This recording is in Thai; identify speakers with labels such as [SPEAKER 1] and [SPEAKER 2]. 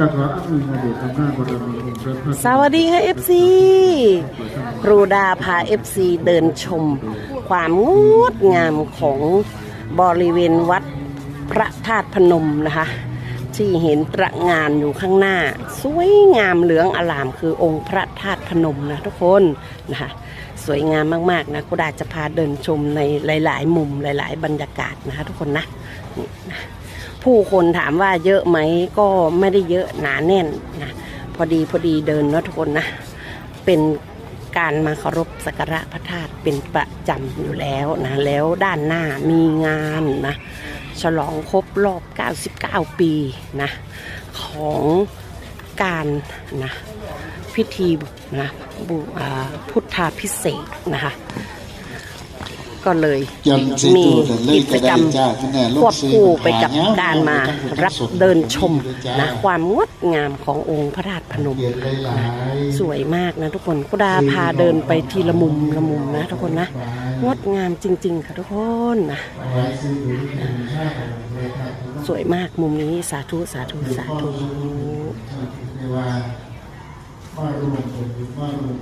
[SPEAKER 1] จะขออ้างอิงอดีตอำนาจบารมีองค์พระ
[SPEAKER 2] สวัสดีค่ะ FC ครูดาพา FC เดินชม ความงดงามของบริเวณวัดพระธาตุพนมนะคะ ที่เห็นตระงานอยู่ข้างหน้า สวยงามเหลืองอลามคือองค์พระธาตุพนมนะทุกคนนะคะสวยงามมากๆนะครูดาจะพาเดินชมในหลาย ๆ มุมหลาย ๆ บรรยากาศนะคะทุกคนนะนี่นะ ผู้คนถามว่าเยอะไหมก็ไม่ได้เยอะหนาแน่นนะพอดีพอดีเดินนะทุกคนนะ เป็นการมาเคารพสักการะพระธาตุเป็นประจำอยู่แล้วนะแล้วด้านหน้ามีงานนะฉลองครบรอบ 99 ปีนะของการนะพิธีนะบู๊พุทธาพิเศษนะคะ ก็เลย
[SPEAKER 3] ยันสิ
[SPEAKER 2] มี
[SPEAKER 3] ดูแต่เลย
[SPEAKER 2] กิจกรรม
[SPEAKER 3] ก็ได้จ้าคะแนนลูก
[SPEAKER 2] ควบคู่ไปกับ
[SPEAKER 3] ศิษย์
[SPEAKER 2] การมา
[SPEAKER 3] หาเงา
[SPEAKER 2] รับเดินชมนะความงดงามขององค์พระธาตุพนม
[SPEAKER 3] เกียรติหลายๆ
[SPEAKER 2] สวยมากนะทุกคนกุดาพาเดินไปทีละมุมละมุมนะทุกคนนะงดงามจริง ๆ ค่ะทุกคนนะ
[SPEAKER 3] ไว้ซึ่งอยู่ในธรรมชาติของประเทศไทย
[SPEAKER 2] สวยมากมุมนี้สาธุสาธุสาธุ
[SPEAKER 3] ไม่ว่าข้อรวมผลหรือข้อรวม